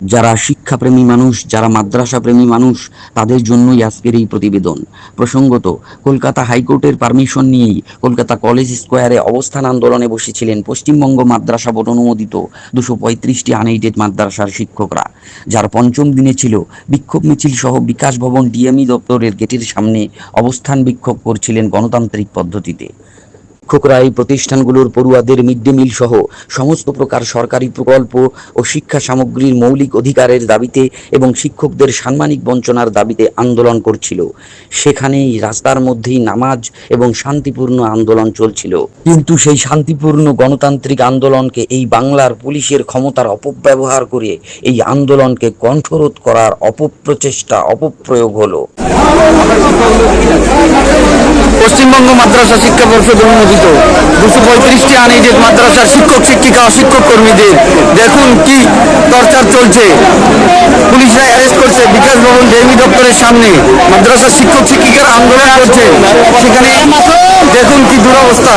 যারা শিক্ষাপ্রেমী মানুষ, যারা মাদ্রাসা প্রেমী মানুষ, তাদের জন্যই আজকের এই প্রতিবেদন। প্রসঙ্গত, কলকাতা হাইকোর্টের পারমিশন নিয়েই কলকাতা কলেজ স্কোয়ারে অবস্থান আন্দোলনে বসেছিলেন পশ্চিমবঙ্গ মাদ্রাসা বোর্ড অনুমোদিত দুশো পঁয়ত্রিশটি আনএইডেড মাদ্রাসার শিক্ষকরা, যার পঞ্চম দিনে ছিল বিক্ষোভ মিছিল সহ বিকাশ ভবন ডিএমই দপ্তরের গেটের সামনে অবস্থান বিক্ষোভ করছিলেন গণতান্ত্রিক পদ্ধতিতে। শিক্ষকরা এই প্রতিষ্ঠানগুলোর পড়ুয়াদের মিড ডে মিল সহ সমস্ত প্রকার সরকারি প্রকল্প ও শিক্ষা সামগ্রীর মৌলিক অধিকারের দাবিতে এবং শিক্ষকদের সাম্মানিক বঞ্চনার দাবিতে আন্দোলন করছিল। সেখানেই রাস্তার মধ্যেই নামাজ এবং শান্তিপূর্ণ আন্দোলন চলছিল। কিন্তু সেই শান্তিপূর্ণ গণতান্ত্রিক আন্দোলনকে এই বাংলার পুলিশের ক্ষমতার অপব্যবহার করে এই আন্দোলনকে কণ্ঠরোধ করার অপপ্রচেষ্টা, অপপ্রয়োগ হলো। পশ্চিমবঙ্গ মাদ্রাসা শিক্ষা পর্ষদ অনুমোদিত। দুশো পঁয়ত্রিশটি আনএইডেড মাদ্রাসার শিক্ষক, শিক্ষিকা ও শিক্ষক কর্মীদের। দেখুন কি টর্চার চলছে। পুলিশরা অ্যারেস্ট করছে। বিকাশ ভবন ডেমি দপ্তরের সামনে মাদ্রাসার শিক্ষক, শিক্ষিকারা আন্দোলন করছে। সেখানে দেখুন কি দুরবস্থা।